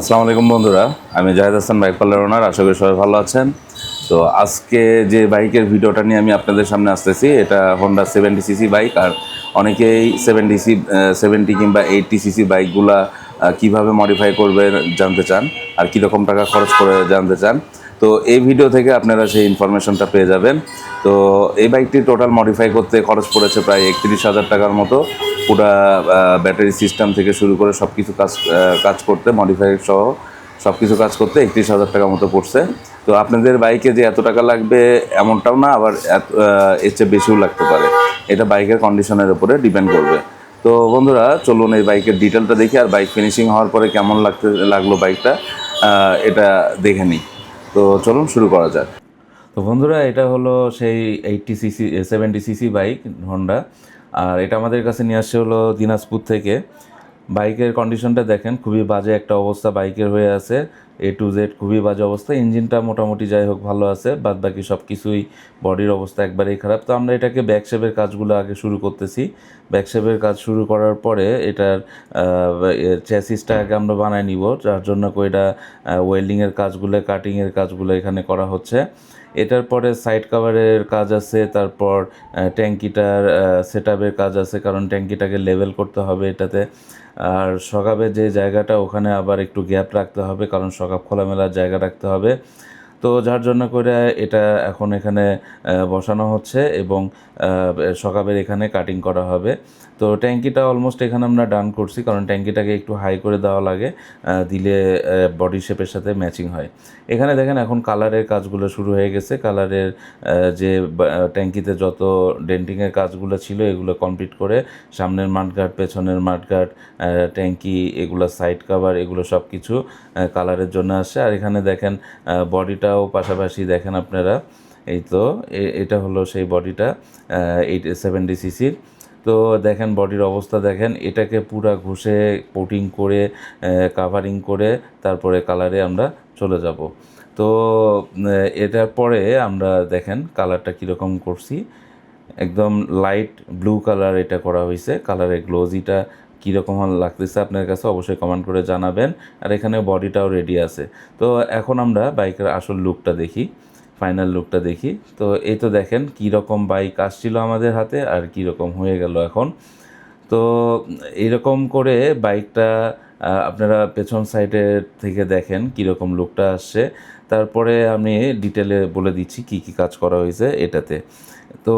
আসসালামু আলাইকুম বন্ধুরা, আমি Jahed Hasan, bike parlour owner, আশা করি সবাই ভালো আছেন। তো আজকে যে বাইকের ভিডিওটা নিয়ে আমি আপনাদের সামনে আসতেছি, এটা হন্ডা সেভেন্টি সিসি বাইক, আর অনেকেই সেভেন্টি সি সেভেন্টি কিংবা এইটটি সিসি বাইকগুলা কীভাবে মডিফাই করবে জানতে চান, আর কীরকম টাকা খরচ করে জানতে চান। তো এই ভিডিও থেকে আপনারা সেই ইনফরমেশনটা পেয়ে যাবেন। তো এই বাইকটি টোটাল মডিফাই করতে খরচ পড়েছে প্রায় একত্রিশ হাজার টাকার মতো। পুরা ব্যাটারি সিস্টেম থেকে শুরু করে সব কিছু কাজ কাজ করতে মডিফাই সহ সব কিছু কাজ করতে একত্রিশ হাজার টাকা মতো পড়ছে। তো আপনাদের বাইকে যে এত টাকা লাগবে এমনটাও না, আবার এর চেয়ে বেশিও লাগতে পারে। এটা বাইকের কন্ডিশনের উপরে ডিপেন্ড করবে। তো বন্ধুরা, চলুন এই বাইকের ডিটেলটা দেখি, আর বাইক ফিনিশিং হওয়ার পরে কেমন লাগতে, লাগল বাইকটা এটা দেখে নিই। তো চলুন শুরু করা যাক। তো বন্ধুরা, এটা হলো সেই eighty CC, seventy CC bike Honda আর এটা আমাদের কাছে নিয়ে আসছে হলো দিনাজপুর থেকে। বাইকের কন্ডিশনটা দেখেন, খুবই বাজে একটা অবস্থা বাইকের হয়ে আছে। এ টু জেড খুবই বাজে অবস্থা। ইঞ্জিনটা মোটামুটি যাই হোক ভালো আছে বাদ বাকি সব কিছুই বডির অবস্থা একবারেই খারাপ। তো আমরা এটাকে ব্যাক শেপের কাজগুলো আগে শুরু করতেছি। ব্যাক শেপের কাজ শুরু করার পরে এটার চ্যাসিসটা আগে আমরা বানাই নিব। যার জন্য এটা ওয়েল্ডিংয়ের কাজগুলো কাটিংয়ের কাজগুলো এখানে করা হচ্ছে। এটার পরে সাইড কাভারের কাজ আছে, তারপর ট্যাঙ্কিটার সেট কাজ আছে, কারণ ট্যাঙ্কিটাকে লেভেল করতে হবে এটাতে। আর সকাবে যে জায়গাটা, ওখানে আবার একটু গ্যাপ রাখতে হবে, কারণ সকাপ খোলামেলার জায়গা রাখতে হবে। তো যার জন্য করে এটা এখন এখানে বসানো হচ্ছে এবং সকাবের এখানে কাটিং করা হবে। তো ট্যাঙ্কিটা অলমোস্ট এখানে আমরা ডান করছি কারণ ট্যাঙ্কিটাকে একটু হাই করে দেওয়া লাগে দিলে বডি শেপের সাথে ম্যাচিং হয়। এখানে দেখেন এখন কালারের কাজগুলো শুরু হয়ে গেছে। কালারের যে ট্যাঙ্কিতে যত ডেন্টিংয়ের কাজগুলো ছিল এগুলো কমপ্লিট করে সামনের মাঠগার্ড পেছনের মাঠগার্ড ট্যাঙ্কি, এগুলো সাইড কাভার এগুলো সব কিছু কালারের জন্য আসছে। আর এখানে দেখেন বডিটাও পাশাপাশি দেখেন আপনারা, এই তো এটা হলো সেই বডিটা এইট সেভেন্টি সিসির তো দেখেন বডির অবস্থা দেখেন, এটাকে পুরা ঘষে কোটিং করে কাভারিং করে তারপরে কালারে আমরা চলে যাব। তো এটার পরে আমরা দেখেন কালারটা কীরকম করছি। একদম লাইট ব্লু কালার এটা করা হয়েছে কালারের গ্লোজিটা কীরকম লাগতেছে আপনার কাছে অবশ্যই কমেন্ট করে জানাবেন। আর এখানে বডিটাও রেডি আছে। তো এখন আমরা বাইকের আসল লুকটা দেখি ফাইনাল লুকটা দেখি। তো এই তো দেখেন কী রকম বাইক আসছিল আমাদের হাতে আর কী রকম হয়ে গেল এখন। তো এরকম করে বাইকটা আপনারা পেছন সাইডে থেকে দেখেন কীরকম লুকটা আসছে। তারপরে আমি ডিটেলে বলে দিচ্ছি কি কি কাজ করা হয়েছে এটাতে। তো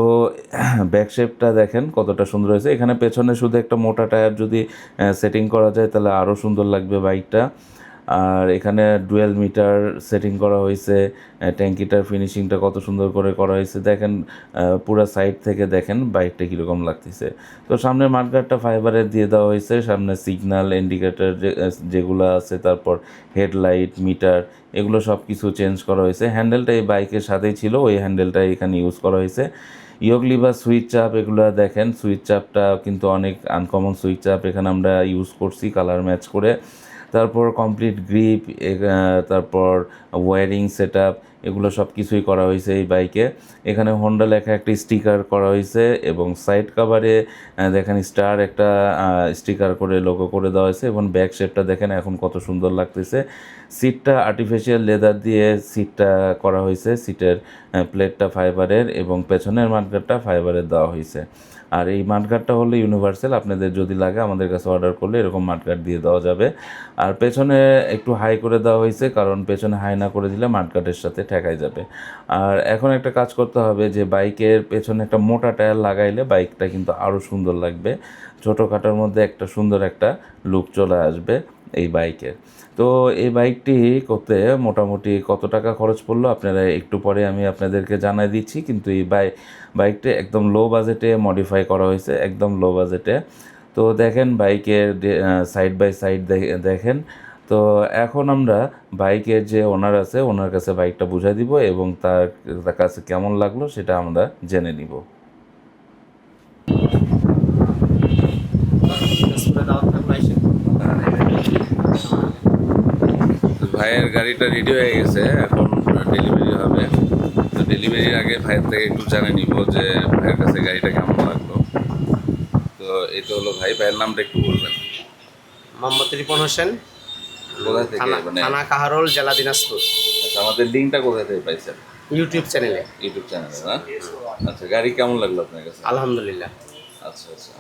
ব্যাক শেপটা দেখেন কতটা সুন্দর হয়েছে। এখানে পেছনে শুধু একটা মোটা টায়ার যদি সেটিং করা যায় তাহলে আরও সুন্দর লাগবে বাইকটা আর এখানে ডুয়েল মিটার সেটিং করা হয়েছে ট্যাঙ্কিটার ফিনিশিংটা কত সুন্দর করে করা হয়েছে। দেখেন পুরো সাইড থেকে দেখেন বাইকটা কীরকম লাগতেছে। তো সামনে মাঠগার্ডটা ফাইবারের দিয়ে দেওয়া হয়েছে, সামনে সিগন্যাল ইন্ডিকেটর যেগুলো আছে, তারপর হেডলাইট মিটার এগুলো সব কিছু চেঞ্জ করা হয়েছে। হ্যান্ডেলটা এই বাইকের সাথেই ছিল, ওই হ্যান্ডেলটা এখানে ইউজ করা হয়েছে। ইয়গলি বা সুইচ চাপ এগুলো দেখেন সুইচ চাপটা কিন্তু অনেক আনকমন সুইচ চাপ এখানে আমরা ইউজ করছি কালার ম্যাচ করে। তারপর কমপ্লিট গ্রিপ তারপর ওয়ারিং সেট এগুলো সব কিছুই করা হয়েছে এই বাইকে এখানে হোন্ডা লেখা একটা স্টিকার করা হয়েছে এবং সাইড কাভারে দেখেন স্টার একটা স্টিকার করে লোগো করে দেওয়া হয়েছে এবং ব্যাক শেপটা দেখেন এখন কত সুন্দর লাগতেছে। সিটটা আর্টিফিশিয়াল লেদার দিয়ে সিটটা করা হয়েছে সিটের প্লেটটা ফাইবারের এবং পেছনের মাঠগাটটা ফাইবারের দেওয়া হয়েছে। আর এই মাঠঘাটটা হলো ইউনিভার্সাল আপনাদের যদি লাগে আমাদের কাছে অর্ডার করলে এরকম মাঠঘাট দিয়ে দেওয়া যাবে। আর পেছনে একটু হাই করে দেওয়া হয়েছে, কারণ পেছনে হাই না করে দিলে মাঠঘাটের সাথে ঠেকাই যাবে। আর এখন একটা কাজ করতে হবে যে বাইকের পেছনে একটা মোটা টায়ার লাগাইলে বাইকটা কিন্তু আরও সুন্দর লাগবে। ছোটো ছোটোখাটোর মধ্যে একটা সুন্দর একটা লুক চলে আসবে। এই বাইকের। তো এই বাইকটি করতে মোটামুটি কত টাকা খরচ পড়ল? আপনারা একটু পরে আমি আপনাদেরকে জানাই দিচ্ছি। কিন্তু এই বাই বাইকটি একদম লো বাজেটে মডিফাই করা হয়েছে, একদম লো বাজেটে তো দেখেন বাইকের সাইড বাই সাইড দেখেন। তো এখন আমরা বাইকের যে ওনার আছে, ওনার কাছে বাইকটা বুঝাই দিব এবং তার তার কাছে কেমন লাগল সেটা আমরা জেনে নিব। ভাইয়ের গাড়িটা রেডি হয়ে গেছে এখন ডেলিভারি হবে। তো ডেলিভারির আগে ভাইয়ের থেকে একটু জানে নিব যে ভাইয়ের কাছে গাড়িটা কেমন লাগল। তো এই তো হলো ভাই ভাইয়ের নামটা একটু বলবেন। মোহাম্মদ রিপন হোসেন কোথা থেকে? মানে থানা কাহারোল জেলা দিনাজপুর। আচ্ছা আমাদের লিঙ্কটা কোথা থেকে পাইছেন? ইউটিউব চ্যানেলে। ইউটিউব চ্যানেলে না? আচ্ছা গাড়ি কেমন লাগল আপনার কাছে? আলহামদুলিল্লাহ। আচ্ছা আচ্ছা।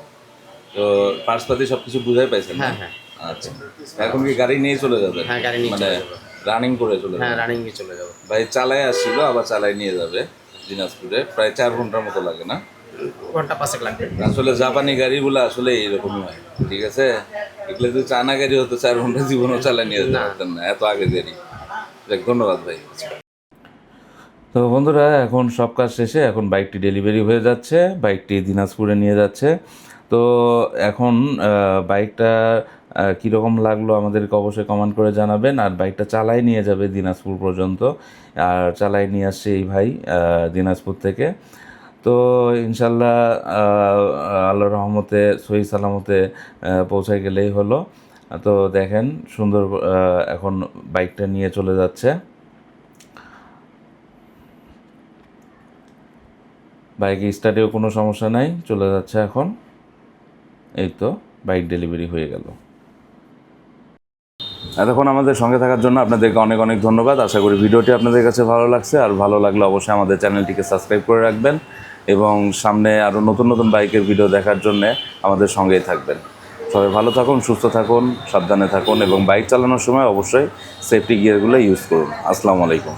তো পার্সপাতি সব কিছু বুঝাই পাইছেন হ্যাঁ হ্যাঁ। আচ্ছা। এখন কি গাড়ি নিয়ে চলে যাবে? হ্যাঁ, গাড়ি নিয়ে মানে রানিং করে চলে হ্যাঁ যাবে? রানিংয়ে চলে যাব। ভাই চালায় আসছিল আবার চালায় নিয়ে যাবে দিনাজপুরে। প্রায় চার ঘণ্টার মতো লাগে না? ঘণ্টা পাঁচেক লাগবে। আসলে জাপানি গাড়িগুলো আসলে এইরকমই হয় ঠিক আছে? এগুলো যদি চানা গাড়ি হতো চার ঘণ্টা জীবনও চালায় নিয়ে যেতে না। পারতেন না এত আগে দেরি। যাক, ধন্যবাদ ভাই। তো বন্ধুরা এখন সব কাজ শেষে এখন বাইকটি ডেলিভারি হয়ে যাচ্ছে। বাইকটি দিনাজপুরে নিয়ে যাচ্ছে। তো এখন বাইকটা কীরকম লাগল আমাদেরকে অবশ্যই কমেন্ট করে জানাবেন। আর বাইকটা চালাই নিয়ে যাবে দিনাজপুর পর্যন্ত। আর চালাই নিয়ে আসছে এই ভাই দিনাজপুর থেকে। তো ইনশাল্লাহ আহ, আল্লাহর রহমতে সহি সালামতে পৌঁছায় গেলেই হলো। তো দেখেন সুন্দর এখন বাইকটা নিয়ে চলে যাচ্ছে। বাইক স্টার্টেও কোনো সমস্যা নাই চলে যাচ্ছে এখন। এই তো বাইক ডেলিভারি হয়ে গেল। এতক্ষণ আমাদের সঙ্গে থাকার জন্য আপনাদেরকে অনেক অনেক ধন্যবাদ। আশা করি ভিডিওটি আপনাদের কাছে ভালো লাগছে। আর ভালো লাগলে অবশ্যই আমাদের চ্যানেলটিকে সাবস্ক্রাইব করে রাখবেন এবং সামনে আরও নতুন নতুন বাইকের ভিডিও দেখার জন্য আমাদের সঙ্গেই থাকবেন। সবাই ভালো থাকুন, সুস্থ থাকুন, সাবধানে থাকুন এবং বাইক চালানোর সময় অবশ্যই সেফটি গিয়ারগুলো ইউজ করুন। আসসালামু আলাইকুম।